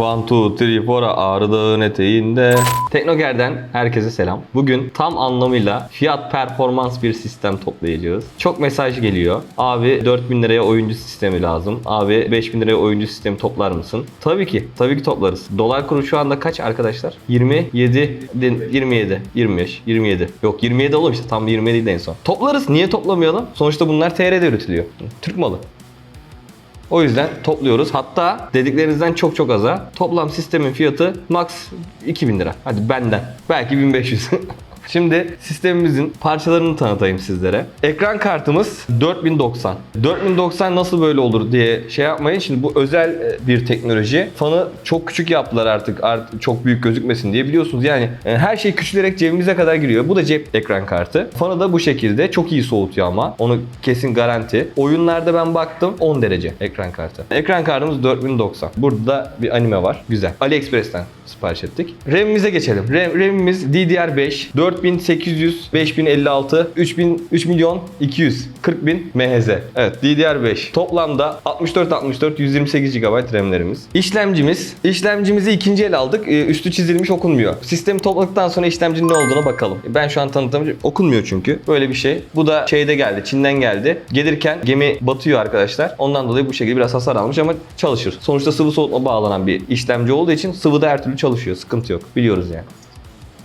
One, two, three, four Ağrı Dağı'nın eteğinde. Teknoger'den herkese selam. Bugün tam anlamıyla fiyat performans bir sistem toplayacağız. Çok mesaj geliyor. Abi 4000 liraya oyuncu sistemi lazım. Abi 5000 liraya oyuncu sistemi toplar mısın? Tabii ki. Tabii ki toplarız. Dolar kuru şu anda kaç arkadaşlar? 27, din- 27, 25, 27. Yok 27 oğlum tam 27 en son. Toplarız. Niye toplamayalım? Sonuçta bunlar TR'de üretiliyor. Türk malı. O yüzden topluyoruz. Hatta dediklerinizden çok çok aza. Toplam sistemin fiyatı max 2000 lira. Hadi benden. Belki 1500. Şimdi sistemimizin parçalarını tanıtayım sizlere. Ekran kartımız 4090. 4090 nasıl böyle olur diye şey yapmayın. Şimdi bu özel e, bir teknoloji. Fanı çok küçük yaptılar artık. Art çok büyük gözükmesin diye biliyorsunuz. Yani e, her şey küçülerek cebimize kadar giriyor. Bu da cep ekran kartı. Fanı da bu şekilde çok iyi soğutuyor ama. Onu kesin garanti. Oyunlarda ben baktım 10 derece ekran kartı. Ekran kartımız 4090. Burada da bir anime var. Güzel. AliExpress'ten sipariş ettik. RAM'imize geçelim. RAM, RAM'imiz DDR5 4800 5056 3000 3 milyon 200 40 bin MHz. Evet DDR5. Toplamda 64 64 128 GB RAM'lerimiz. İşlemcimiz. İşlemcimizi ikinci el aldık. Ee, Üstü çizilmiş okunmuyor. Sistemi topladıktan sonra işlemcinin ne olduğuna bakalım. Ben şu an tanıtamayacağım. Okunmuyor çünkü. Böyle bir şey. Bu da şeyde geldi. Çin'den geldi. Gelirken gemi batıyor arkadaşlar. Ondan dolayı bu şekilde biraz hasar almış ama çalışır. Sonuçta sıvı soğutma bağlanan bir işlemci olduğu için sıvıda her türlü çalışıyor. Sıkıntı yok. Biliyoruz yani.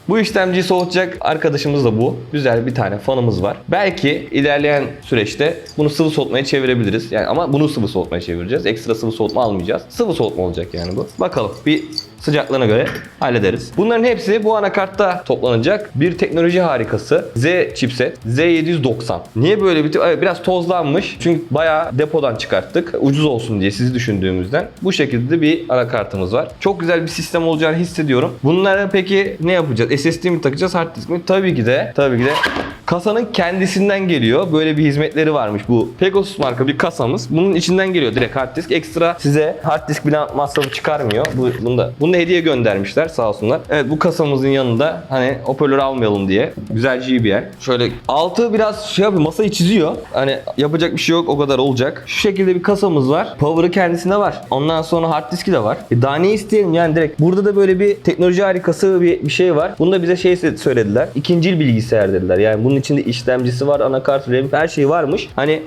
Bu işlemciyi soğutacak arkadaşımız da bu. Güzel bir tane fanımız var. Belki ilerleyen süreçte bunu sıvı soğutmaya çevirebiliriz. Yani ama bunu sıvı soğutmaya çevireceğiz. Ekstra sıvı soğutma almayacağız. Sıvı soğutma olacak yani bu. Bakalım bir sıcaklığına göre hallederiz. Bunların hepsi bu anakartta toplanacak bir teknoloji harikası. Z chipset Z790. Niye böyle bir evet, biraz tozlanmış. Çünkü bayağı depodan çıkarttık. Ucuz olsun diye sizi düşündüğümüzden. Bu şekilde bir anakartımız var. Çok güzel bir sistem olacağını hissediyorum. Bunlara peki ne yapacağız? SSD mi takacağız, hard disk mi? Tabii ki de, tabii ki de kasanın kendisinden geliyor. Böyle bir hizmetleri varmış bu. Pegasus marka bir kasamız. Bunun içinden geliyor direkt hard disk. Ekstra size hard disk bile masrafı çıkarmıyor. Bu, bunu da, bunu da hediye göndermişler sağ olsunlar. Evet bu kasamızın yanında hani hoparlör almayalım diye. Güzel JBL. Şöyle altı biraz şey yapıyor masayı çiziyor. Hani yapacak bir şey yok o kadar olacak. Şu şekilde bir kasamız var. Power'ı kendisinde var. Ondan sonra hard diski de var. E daha ne isteyelim yani direkt. Burada da böyle bir teknoloji harikası bir, bir şey var. Bunu da bize şey söylediler. İkincil bilgisayar dediler. Yani bunun içinde işlemcisi var, anakart, RAM her şey varmış. Hani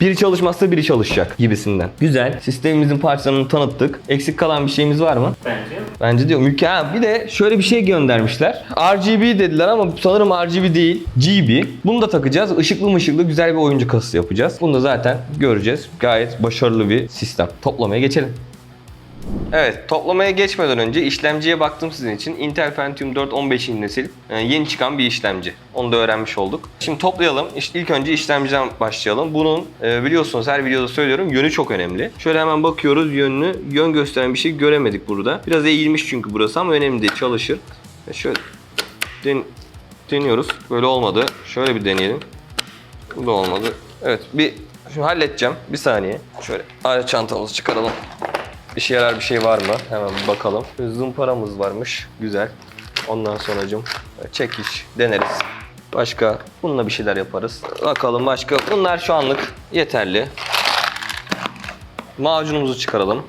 biri çalışmazsa biri çalışacak gibisinden. Güzel. Sistemimizin parçalarını tanıttık. Eksik kalan bir şeyimiz var mı? Bence. Bence diyor mükemmel. Bir de şöyle bir şey göndermişler. RGB dediler ama sanırım RGB değil. GB. Bunu da takacağız. Işıklı mışıklı güzel bir oyuncu kasası yapacağız. Bunu da zaten göreceğiz. Gayet başarılı bir sistem. Toplamaya geçelim. Evet, toplamaya geçmeden önce işlemciye baktım sizin için. Intel Pentium 4 15. nesil e, yeni çıkan bir işlemci. Onu da öğrenmiş olduk. Şimdi toplayalım. İşte ilk önce işlemciden başlayalım. Bunun e, biliyorsunuz her videoda söylüyorum yönü çok önemli. Şöyle hemen bakıyoruz yönünü. Yön gösteren bir şey göremedik burada. Biraz eğilmiş çünkü burası ama önemli değil. Çalışır. Ve şöyle den deniyoruz. Böyle olmadı. Şöyle bir deneyelim. Bu da olmadı. Evet bir şimdi halledeceğim. Bir saniye. Şöyle alet çantamızı çıkaralım. İşe yarar bir şey var mı? Hemen bir bakalım. Zımparamız varmış. Güzel. Ondan sonracım çekiş deneriz. Başka bununla bir şeyler yaparız. Bakalım başka. Bunlar şu anlık yeterli. Macunumuzu çıkaralım.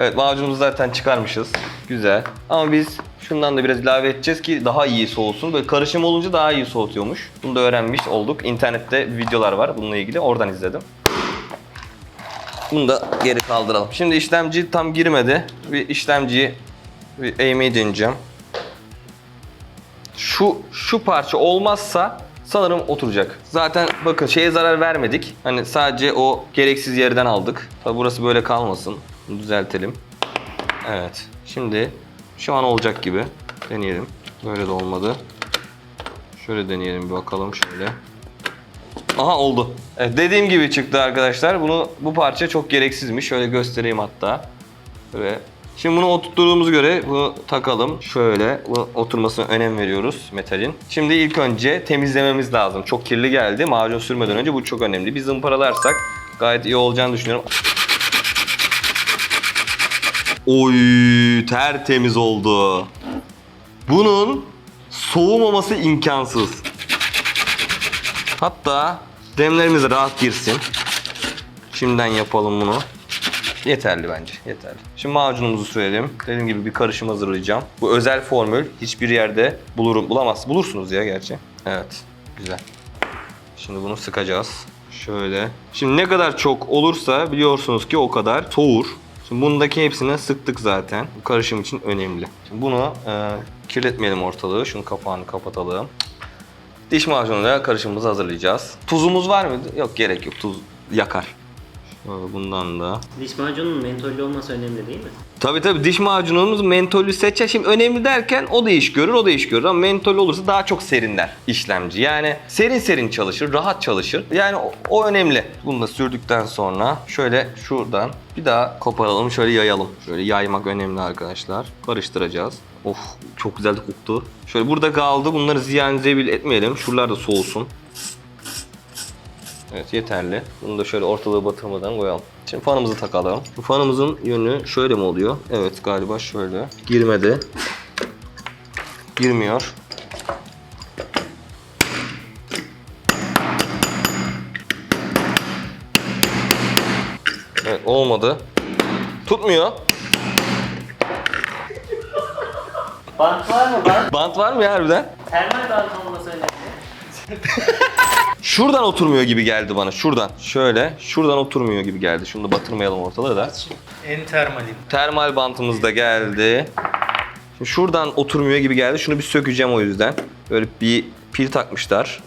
Evet macunumuzu zaten çıkarmışız. Güzel. Ama biz şundan da biraz ilave edeceğiz ki daha iyi soğusun. Böyle karışım olunca daha iyi soğutuyormuş. Bunu da öğrenmiş olduk. İnternette videolar var bununla ilgili. Oradan izledim. Bunu da geri kaldıralım. Şimdi işlemci tam girmedi. Bir işlemciyi bir eğmeyi deneyeceğim. Şu şu parça olmazsa sanırım oturacak. Zaten bakın şeye zarar vermedik. Hani sadece o gereksiz yerden aldık. Tabi burası böyle kalmasın. Bunu düzeltelim. Evet. Şimdi şu an olacak gibi. Deneyelim. Böyle de olmadı. Şöyle deneyelim bir bakalım şöyle. Aha oldu. Evet, dediğim gibi çıktı arkadaşlar. Bunu bu parça çok gereksizmiş. Şöyle göstereyim hatta. Ve Şimdi bunu oturttuğumuz göre bunu takalım. Şöyle bu oturmasına önem veriyoruz metalin. Şimdi ilk önce temizlememiz lazım. Çok kirli geldi. Macun sürmeden önce bu çok önemli. Biz zımparalarsak gayet iyi olacağını düşünüyorum. Oy tertemiz oldu. Bunun soğumaması imkansız. Hatta demlerimiz rahat girsin. Şimdiden yapalım bunu. Yeterli bence, yeterli. Şimdi macunumuzu sürelim. Dediğim gibi bir karışım hazırlayacağım. Bu özel formül hiçbir yerde bulurum, bulamaz. Bulursunuz ya gerçi. Evet, güzel. Şimdi bunu sıkacağız. Şöyle. Şimdi ne kadar çok olursa biliyorsunuz ki o kadar soğur. Şimdi bundaki hepsini sıktık zaten. Bu karışım için önemli. Şimdi bunu e, kirletmeyelim ortalığı. Şunun kapağını kapatalım. Diş macunuyla karışımımızı hazırlayacağız. Tuzumuz var mıydı? Yok gerek yok. Tuz yakar. Şöyle bundan da. Diş macunun mentollü olması önemli değil mi? Tabii tabii diş macunumuz mentollü seçer. Şimdi önemli derken o da iş görür, o da iş görür ama mentollü olursa daha çok serinler işlemci. Yani serin serin çalışır, rahat çalışır. Yani o, o önemli. Bunu da sürdükten sonra şöyle şuradan bir daha koparalım, şöyle yayalım. Şöyle yaymak önemli arkadaşlar. Karıştıracağız. Of çok güzel koktu. Şöyle burada kaldı. Bunları ziyan zebil etmeyelim. Şuralar da soğusun. Evet yeterli. Bunu da şöyle ortalığı batırmadan koyalım. Şimdi fanımızı takalım. Bu fanımızın yönü şöyle mi oluyor? Evet galiba şöyle. Girmedi. Girmiyor. Evet olmadı. Tutmuyor. Bant var mı bant? Bant var mı ya harbiden? Termal bant olması önemli. Şuradan oturmuyor gibi geldi bana. Şuradan. Şöyle. Şuradan oturmuyor gibi geldi. Şunu da batırmayalım ortalığı da. En termalim. Termal bantımız da geldi. Şimdi şuradan oturmuyor gibi geldi. Şunu bir sökeceğim o yüzden. Böyle bir pil takmışlar.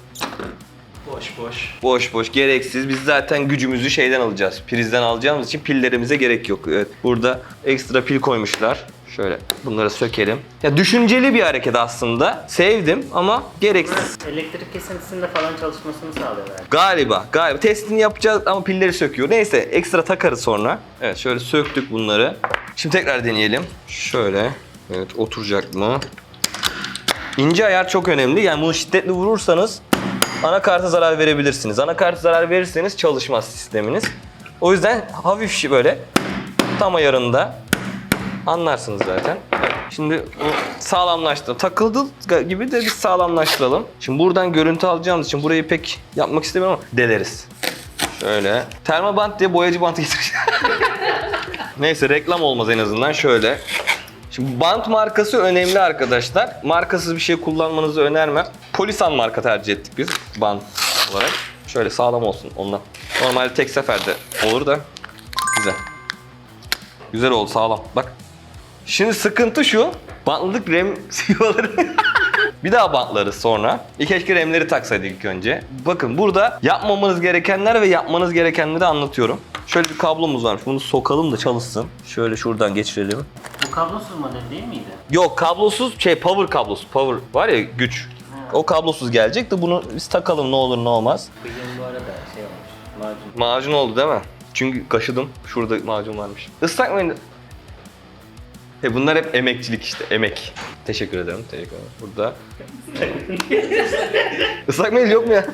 Boş boş. Boş boş gereksiz. Biz zaten gücümüzü şeyden alacağız. Prizden alacağımız için pillerimize gerek yok. Evet. Burada ekstra pil koymuşlar. Şöyle bunları sökelim. Ya düşünceli bir hareket aslında. Sevdim ama gereksiz. Elektrik kesintisinde falan çalışmasını sağlıyor belki. Galiba, galiba. Testini yapacağız ama pilleri söküyor. Neyse ekstra takarız sonra. Evet şöyle söktük bunları. Şimdi tekrar deneyelim. Şöyle. Evet oturacak mı? İnce ayar çok önemli. Yani bunu şiddetli vurursanız anakarta zarar verebilirsiniz. Anakarta zarar verirseniz çalışmaz sisteminiz. O yüzden hafif böyle tam ayarında anlarsınız zaten. Şimdi bu sağlamlaştı. Takıldı gibi de biz sağlamlaştıralım. Şimdi buradan görüntü alacağımız için burayı pek yapmak istemiyorum ama deleriz. Şöyle. Termobant diye boyacı bantı getireceğim. Neyse reklam olmaz en azından şöyle. Şimdi bant markası önemli arkadaşlar. Markasız bir şey kullanmanızı önermem. Polisan marka tercih ettik biz bant olarak. Şöyle sağlam olsun ondan. Normalde tek seferde olur da güzel. Güzel oldu sağlam. Bak. Şimdi sıkıntı şu. Bantladık rem yuvaları. bir daha bantlarız sonra. İlk keşke remleri taksaydık ilk önce. Bakın burada yapmamanız gerekenler ve yapmanız gerekenleri anlatıyorum. Şöyle bir kablomuz varmış. Bunu sokalım da çalışsın. Şöyle şuradan geçirelim. Bu kablosuz model değil miydi? Yok kablosuz şey power kablosu. Power var ya güç. O kablosuz gelecek de bunu biz takalım ne olur ne olmaz. Bugün bu arada şey olmuş. Macun. Macun oldu değil mi? Çünkü kaşıdım. Şurada macun varmış. Islak mendil. E bunlar hep emekçilik işte. Emek. Teşekkür ederim. Teşekkür ederim. Burada. Islak mendil yok mu ya?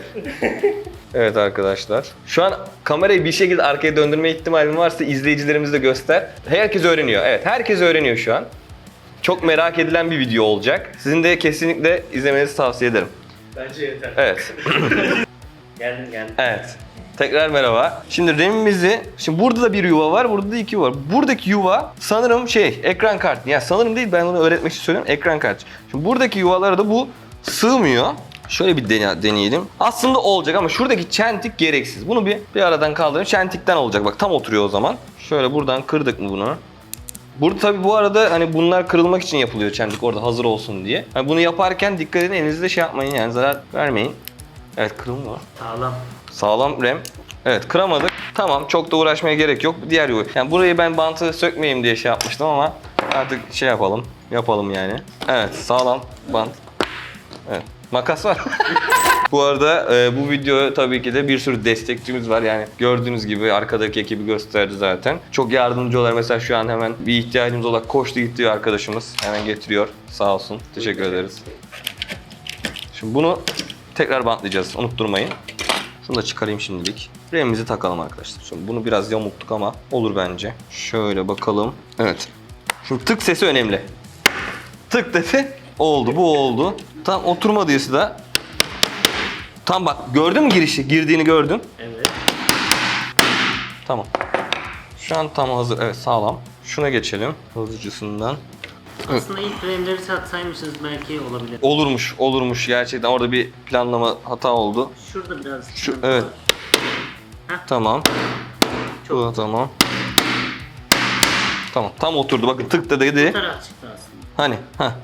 Evet arkadaşlar. Şu an kamerayı bir şekilde arkaya döndürme ihtimalim varsa izleyicilerimize de göster. Herkes öğreniyor. Evet herkes öğreniyor şu an. Çok merak edilen bir video olacak. Sizin de kesinlikle izlemenizi tavsiye ederim. Bence yeter. Evet. Geldim geldim. Evet. Tekrar merhaba. Şimdi RAM'imizi, şimdi burada da bir yuva var, burada da iki yuva var. Buradaki yuva sanırım şey, ekran kartı. Yani sanırım değil, ben onu öğretmek için söylüyorum, ekran kartı. Şimdi buradaki yuvalara da bu sığmıyor. Şöyle bir dene- deneyelim. Aslında olacak ama şuradaki çentik gereksiz. Bunu bir, bir aradan kaldırın. Çentikten olacak. Bak tam oturuyor o zaman. Şöyle buradan kırdık mı bunu? Burada tabi bu arada hani bunlar kırılmak için yapılıyor çentik orada hazır olsun diye. Hani bunu yaparken dikkat edin elinizde şey yapmayın yani zarar vermeyin. Evet kırılmıyor. Sağlam. Sağlam rem. Evet kıramadık. Tamam çok da uğraşmaya gerek yok. Diğer yuva. Yani burayı ben bantı sökmeyeyim diye şey yapmıştım ama artık şey yapalım. Yapalım yani. Evet sağlam bant. Evet. Makas var. bu arada e, bu video tabii ki de bir sürü destekçimiz var. Yani gördüğünüz gibi arkadaki ekibi gösterdi zaten. Çok yardımcı oluyor. Mesela şu an hemen bir ihtiyacımız olarak koştu gitti arkadaşımız. Hemen getiriyor. Sağ olsun. Teşekkür ederiz. Şimdi bunu tekrar bantlayacağız. Unutturmayın. Şunu da çıkarayım şimdilik. Remimizi takalım arkadaşlar. Şimdi bunu biraz yamulttuk ama olur bence. Şöyle bakalım. Evet. Şimdi tık sesi önemli. Tık dedi. Oldu bu oldu. Tam oturmadıysa da Tam bak gördün mü girişi? Girdiğini gördün. Evet. Tamam. Şu an tam hazır. Evet sağlam. Şuna geçelim. Hızlıcısından. Aslında ilk frame'leri satsaymışız belki olabilir. Olurmuş, olurmuş. Gerçekten orada bir planlama hata oldu. Şurada biraz Şu, sıkıntı evet. var. Tamam. Çok. Bu da tamam. Tamam. Tam oturdu. Bakın tık da dedi. Bu taraf çıktı aslında. Hani. Ha.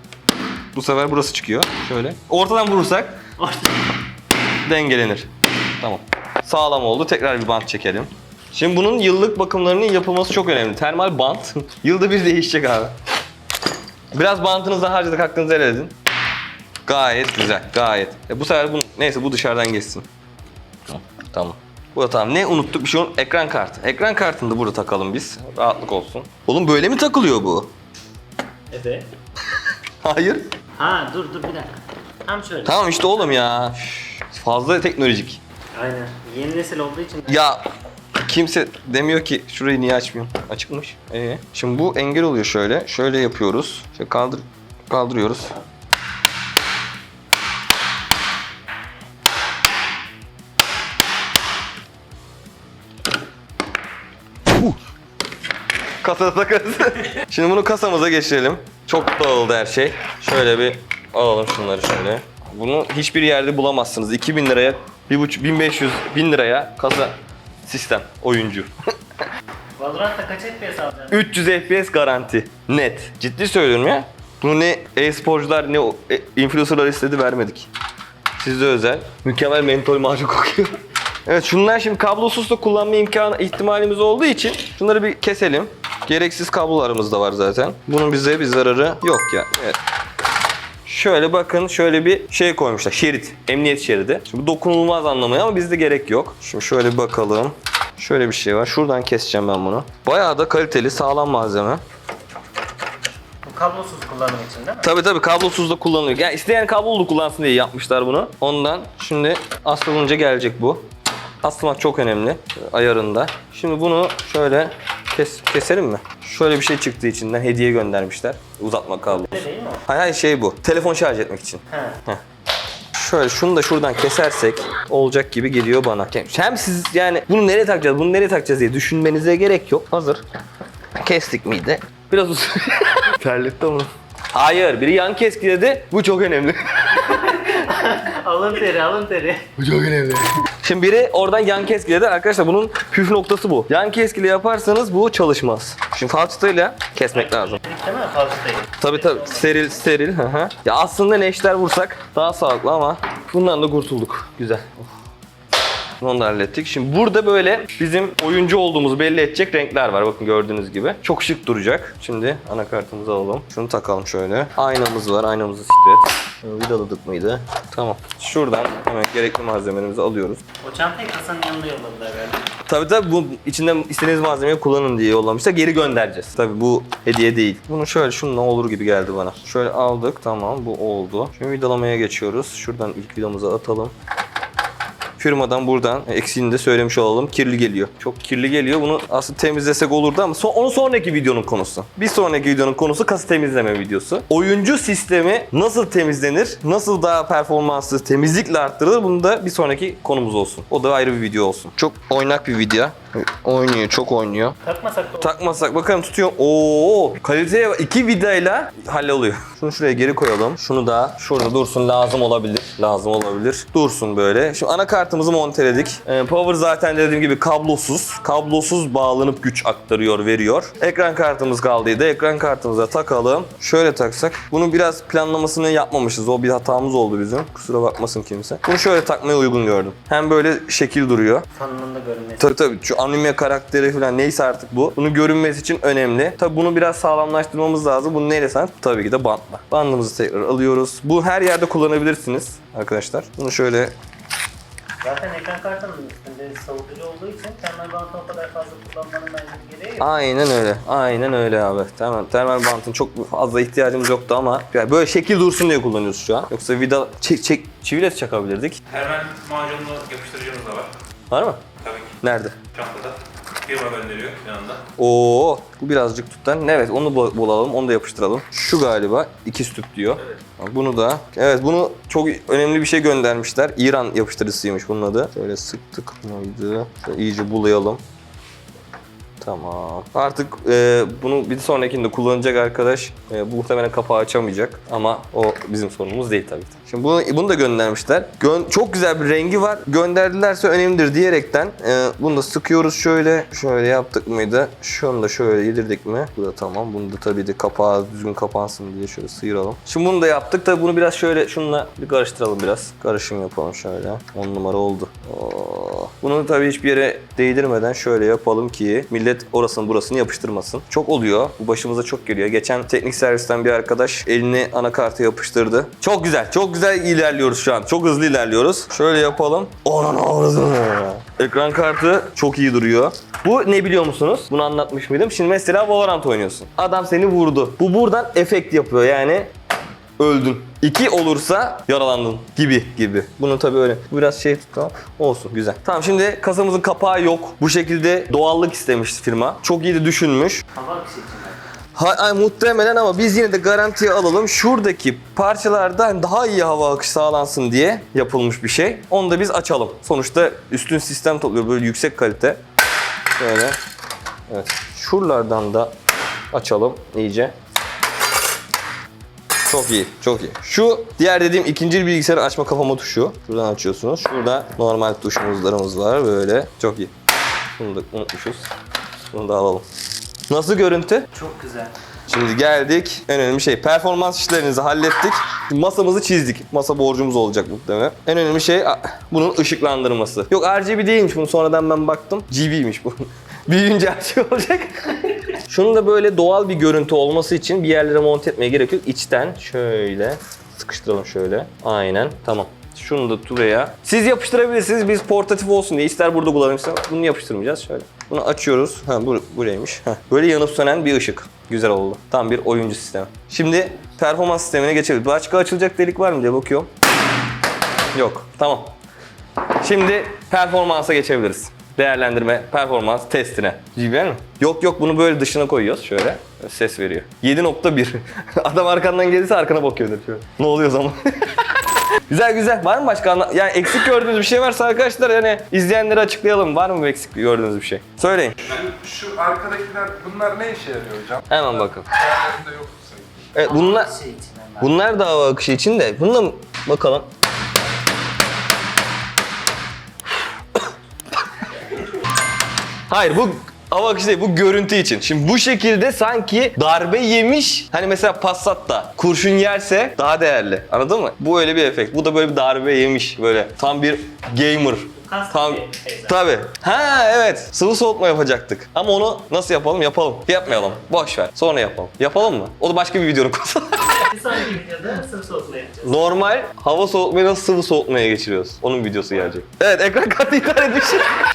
Bu sefer burası çıkıyor. Şöyle. Ortadan vurursak Orada. dengelenir. Tamam. Sağlam oldu. Tekrar bir bant çekelim. Şimdi bunun yıllık bakımlarının yapılması çok önemli. Termal bant yılda bir değişecek abi. Biraz bantınızı harcadık hakkınızı helal edin. Gayet güzel, gayet. E bu sefer bu neyse bu dışarıdan geçsin. Tamam. Tamam. Bu da tamam. Ne unuttuk? Bir şey unut. Ekran kartı. Ekran kartını da burada takalım biz. Rahatlık olsun. Oğlum böyle mi takılıyor bu? Evet. Hayır. Ha dur dur bir dakika. Tam şöyle. Tamam işte oğlum ya. Üf, Fazla teknolojik. Aynen. Yeni nesil olduğu için. Ya kimse demiyor ki şurayı niye açmıyorsun? Açıkmış. Ee, şimdi bu engel oluyor şöyle. Şöyle yapıyoruz. Şöyle kaldır kaldırıyoruz. Huh. Kasada takarız. Şimdi bunu kasamıza geçirelim. Çok dağıldı her şey. Şöyle bir alalım şunları şöyle. Bunu hiçbir yerde bulamazsınız. 2000 liraya, 1.5 1500 1000 liraya kasa sistem oyuncu. Valorant'ta kaç FPS alacaksın? 300 FPS garanti. Net. Ciddi söylüyorum ya. Bunu ne e-sporcular ne o- e, influencerlar istedi vermedik. Sizde özel. Mükemmel mentol macun kokuyor. evet şunlar şimdi kablosuz da kullanma imkanı ihtimalimiz olduğu için şunları bir keselim. Gereksiz kablolarımız da var zaten. Bunun bize bir zararı yok ya. Evet. Şöyle bakın şöyle bir şey koymuşlar. Şerit. Emniyet şeridi. Şimdi dokunulmaz anlamaya ama bizde gerek yok. Şimdi şöyle bakalım. Şöyle bir şey var. Şuradan keseceğim ben bunu. Bayağı da kaliteli, sağlam malzeme. Bu kablosuz kullanım için değil mi? Tabii tabii kablosuz da kullanılıyor. Yani isteyen kablolu kullansın diye yapmışlar bunu. Ondan şimdi asılınca gelecek bu. Asılmak çok önemli ayarında. Şimdi bunu şöyle kes, keselim mi? Şöyle bir şey çıktığı içinden hediye göndermişler. Uzatma kablo. Öyle değil mi? Hayır hayır şey bu. Telefon şarj etmek için. He. Şöyle şunu da şuradan kesersek olacak gibi geliyor bana. Hem siz yani bunu nereye takacağız, bunu nereye takacağız diye düşünmenize gerek yok. Hazır. Kestik miydi? Biraz uzun. Terletti ama. Hayır, biri yan keski dedi. Bu çok önemli. alın teri alın teri. Şimdi biri oradan yan keski dedi. Arkadaşlar bunun püf noktası bu. Yan keskili yaparsanız bu çalışmaz. Şimdi falçatayla kesmek lazım. Değil mi? Falçatayı. Tabii tabii steril steril. ya aslında neşter vursak daha sağlıklı ama bundan da kurtulduk. Güzel. Of. Onu da hallettik. Şimdi burada böyle bizim oyuncu olduğumuzu belli edecek renkler var. Bakın gördüğünüz gibi. Çok şık duracak. Şimdi anakartımızı alalım. Şunu takalım şöyle. Aynamız var. Aynamızı siklet. Vidaladık mıydı? Tamam. Şuradan hemen gerekli malzemelerimizi alıyoruz. O çantayı kasanın yanında yolladılar galiba. Tabii tabii bu içinden istediğiniz malzemeyi kullanın diye yollamışlar. Geri göndereceğiz. Tabii bu hediye değil. Bunu şöyle şununla olur gibi geldi bana. Şöyle aldık. Tamam bu oldu. Şimdi vidalamaya geçiyoruz. Şuradan ilk vidamızı atalım. Firmadan buradan eksiğini de söylemiş olalım. Kirli geliyor. Çok kirli geliyor. Bunu aslında temizlesek olurdu ama son, onu sonraki videonun konusu. Bir sonraki videonun konusu kasa temizleme videosu. Oyuncu sistemi nasıl temizlenir? Nasıl daha performanslı temizlikle arttırılır? Bunu da bir sonraki konumuz olsun. O da ayrı bir video olsun. Çok oynak bir video. Oynuyor, çok oynuyor. Takmasak da olur. Takmasak bakalım tutuyor. Oo, kaliteye bak. iki vidayla halloluyor. Şunu şuraya geri koyalım. Şunu da şurada dursun lazım olabilir. Lazım olabilir. Dursun böyle. Şimdi anakartımızı monteledik. Ee, power zaten dediğim gibi kablosuz. Kablosuz bağlanıp güç aktarıyor, veriyor. Ekran kartımız kaldıydı. Ekran kartımıza takalım. Şöyle taksak. Bunu biraz planlamasını yapmamışız. O bir hatamız oldu bizim. Kusura bakmasın kimse. Bunu şöyle takmaya uygun gördüm. Hem böyle şekil duruyor. Fanının da görünmesi. Tabii tabii şu anime karakteri falan neyse artık bu. Bunun görünmesi için önemli. Tabii bunu biraz sağlamlaştırmamız lazım. Bunu neyle sen? Tabii ki de bantla. Bandımızı tekrar alıyoruz. Bu her yerde kullanabilirsiniz arkadaşlar. Bunu şöyle Zaten ekran kartının üstünde savutucu olduğu için termal bantı o kadar fazla kullanmanın bence gereği yok. aynen öyle. Aynen öyle abi. Tamam. Termal bantın çok fazla ihtiyacımız yoktu ama yani böyle şekil dursun diye kullanıyoruz şu an. Yoksa vida çek çek çiviyle çakabilirdik. Hemen macunlu yapıştırıcımız da var. Var mı? Nerede? çantada. Firma gönderiyor yanında. Oo, bu birazcık tutan. Evet, onu bu- bulalım, onu da yapıştıralım. Şu galiba iki stüp diyor. Bunu da. Evet, bunu çok önemli bir şey göndermişler. İran yapıştırıcısıymış bunun adı. Şöyle sıktık mıydı? Şöyle iyice bulayalım. Tamam. Artık e, bunu bir sonrakinde kullanacak arkadaş e, bu muhtemelen kapağı açamayacak ama o bizim sorunumuz değil tabii ki. Şimdi bunu, bunu da göndermişler. Gön- çok güzel bir rengi var. Gönderdilerse önemlidir diyerekten e, bunu da sıkıyoruz şöyle. Şöyle yaptık mıydı? Şunu da şöyle yedirdik mi? Bu da tamam. Bunu da tabii de kapağı düzgün kapansın diye şöyle sıyıralım. Şimdi bunu da yaptık. Tabii bunu biraz şöyle şununla bir karıştıralım biraz. Karışım yapalım şöyle. 10 numara oldu. Oo. Bunu tabii hiçbir yere değdirmeden şöyle yapalım ki millet orasını burasını yapıştırmasın. Çok oluyor. Bu başımıza çok geliyor. Geçen teknik servisten bir arkadaş elini anakarta yapıştırdı. Çok güzel. Çok güzel ilerliyoruz şu an. Çok hızlı ilerliyoruz. Şöyle yapalım. Onun ağzını. Ekran kartı çok iyi duruyor. Bu ne biliyor musunuz? Bunu anlatmış mıydım? Şimdi mesela Valorant oynuyorsun. Adam seni vurdu. Bu buradan efekt yapıyor yani öldün. İki olursa yaralandın gibi gibi. Bunu tabii öyle biraz şey tutalım. Olsun güzel. Tamam şimdi kasamızın kapağı yok. Bu şekilde doğallık istemiş firma. Çok iyi de düşünmüş. Akışı için. Ha, ay, muhtemelen ama biz yine de garantiye alalım. Şuradaki parçalardan daha iyi hava akışı sağlansın diye yapılmış bir şey. Onu da biz açalım. Sonuçta üstün sistem topluyor böyle yüksek kalite. Böyle. Evet. Şuralardan da açalım iyice. Çok iyi, çok iyi. Şu diğer dediğim ikinci bilgisayarı açma kapama tuşu. Şuradan açıyorsunuz. Şurada normal tuşumuzlarımız var böyle. Çok iyi. Bunu da unutmuşuz. Bunu da alalım. Nasıl görüntü? Çok güzel. Şimdi geldik. En önemli şey performans işlerinizi hallettik. Masamızı çizdik. Masa borcumuz olacak muhtemelen. En önemli şey bunun ışıklandırması. Yok RGB değilmiş bunu sonradan ben baktım. GB'ymiş bu. Büyüyünce her şey olacak. Şunun da böyle doğal bir görüntü olması için bir yerlere monte etmeye gerek yok. İçten şöyle sıkıştıralım şöyle. Aynen tamam. Şunu da buraya. Siz yapıştırabilirsiniz. Biz portatif olsun diye. ister burada kullanalım ister bunu yapıştırmayacağız. Şöyle. Bunu açıyoruz. Ha bu buraymış. Heh. Böyle yanıp sönen bir ışık. Güzel oldu. Tam bir oyuncu sistemi. Şimdi performans sistemine geçelim. Başka açılacak delik var mı diye bakıyorum. Yok. Tamam. Şimdi performansa geçebiliriz. Değerlendirme, performans testine. GBL mi? Yok yok bunu böyle dışına koyuyoruz şöyle. Ses veriyor. 7.1. Adam arkandan gelirse arkana bakıyordur şöyle. Ne oluyor zaman? güzel güzel. Var mı başka anla- Yani eksik gördüğünüz bir şey varsa arkadaşlar yani izleyenlere açıklayalım. Var mı eksik gördüğünüz bir şey? Söyleyin. Şu, şu arkadakiler bunlar ne işe yarıyor hocam? Hemen bakın. Diğerlerinde yok sanki. Evet, bunlar için hemen. bunlar da hava akışı için de. Bununla mı- bakalım. Hayır bu akışı değil bu görüntü için. Şimdi bu şekilde sanki darbe yemiş. Hani mesela Passat'ta kurşun yerse daha değerli. Anladın mı? Bu öyle bir efekt. Bu da böyle bir darbe yemiş. Böyle tam bir gamer. Custom Tam bir teyze. tabi. Ha evet. Sıvı soğutma yapacaktık. Ama onu nasıl yapalım? Yapalım. Yapmayalım. Boş ver. Sonra yapalım. Yapalım mı? O da başka bir videonun konusu. Bir sonraki videoda sıvı soğutma yapacağız. Normal hava soğutmayı nasıl sıvı soğutmaya geçiriyoruz? Onun videosu gelecek. Evet ekran kartı iptal etmiş.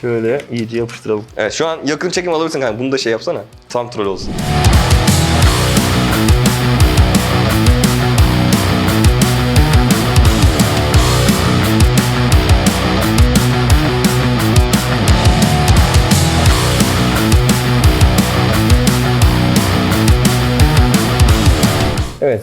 Şöyle iyice yapıştıralım. Evet şu an yakın çekim alabilirsin kanka. Bunu da şey yapsana. Tam troll olsun.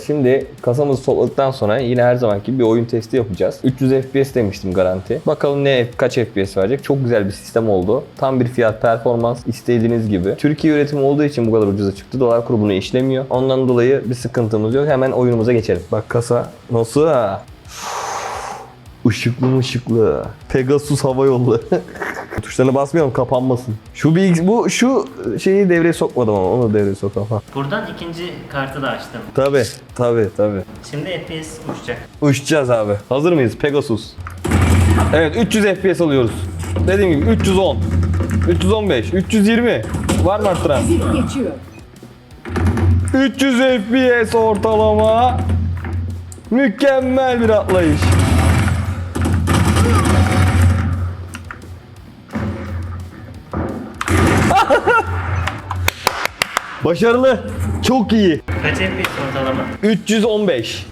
Şimdi kasamızı topladıktan sonra yine her zamanki bir oyun testi yapacağız. 300 FPS demiştim garanti. Bakalım ne kaç FPS verecek. Çok güzel bir sistem oldu. Tam bir fiyat performans istediğiniz gibi. Türkiye üretimi olduğu için bu kadar ucuza çıktı. Dolar kuru bunu işlemiyor. Ondan dolayı bir sıkıntımız yok. Hemen oyunumuza geçelim. Bak kasa nasıl ha? Işıklı mı ışıklı. Pegasus hava yolları. Tuşlarına basmayalım kapanmasın. Şu bilgis bu şu şeyi devreye sokmadım ama onu devreye sokalım. Ha. Buradan ikinci kartı da açtım. Tabi tabi tabi. Şimdi FPS uçacak. Uçacağız abi. Hazır mıyız? Pegasus. Evet 300 FPS alıyoruz. Dediğim gibi 310, 315, 320. Var mı arttıran? geçiyor. 300 FPS ortalama. Mükemmel bir atlayış. Başarılı. Çok iyi. Kaç FPS ortalama? 315.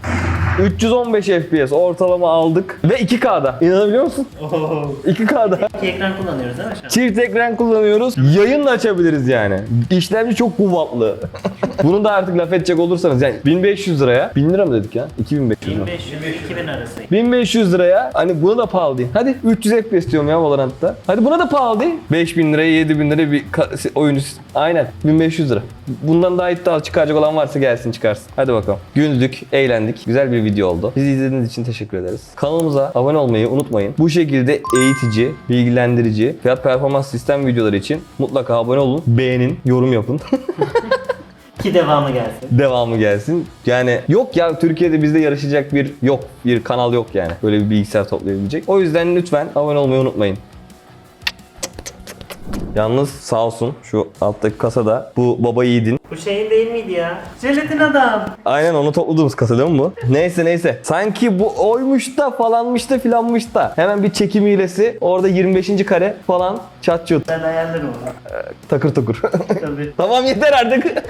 315 FPS ortalama aldık ve 2K'da. İnanabiliyor musun? 2K'da. İki ekran kullanıyoruz değil mi şu an? Çift ekran kullanıyoruz. Yayın da açabiliriz yani. İşlemci çok kuvvetli. Bunu da artık laf edecek olursanız yani 1500 liraya 1000 lira mı dedik ya? 2500 mü? 1500-2000 arası. 1500 liraya hani buna da pahalı değil. Hadi 300 FPS diyorum ya Valorant'ta. Hadi buna da pahalı değil. 5000 liraya 7000 liraya bir ka- oyuncu. Aynen 1500 lira. Bundan daha iddialı çıkaracak olan varsa gelsin çıkarsın. Hadi bakalım. Güldük, eğlendik. Güzel bir video oldu. Bizi izlediğiniz için teşekkür ederiz. Kanalımıza abone olmayı unutmayın. Bu şekilde eğitici, bilgilendirici, fiyat performans sistem videoları için mutlaka abone olun. Beğenin, yorum yapın. Ki devamı gelsin. devamı gelsin. Yani yok ya Türkiye'de bizde yarışacak bir yok bir kanal yok yani. Böyle bir bilgisayar toplayabilecek. O yüzden lütfen abone olmayı unutmayın. Yalnız sağ olsun şu alttaki kasada bu baba yiğidin. Bu şeyin değil miydi ya? Jelatin adam. Aynen onu topladığımız kasa değil mi bu? Neyse neyse. Sanki bu oymuş da falanmış da filanmış da. Hemen bir çekim hilesi. Orada 25. kare falan çat çut. Ben ayarlarım onu. Takır takır. Tabii. tamam yeter artık.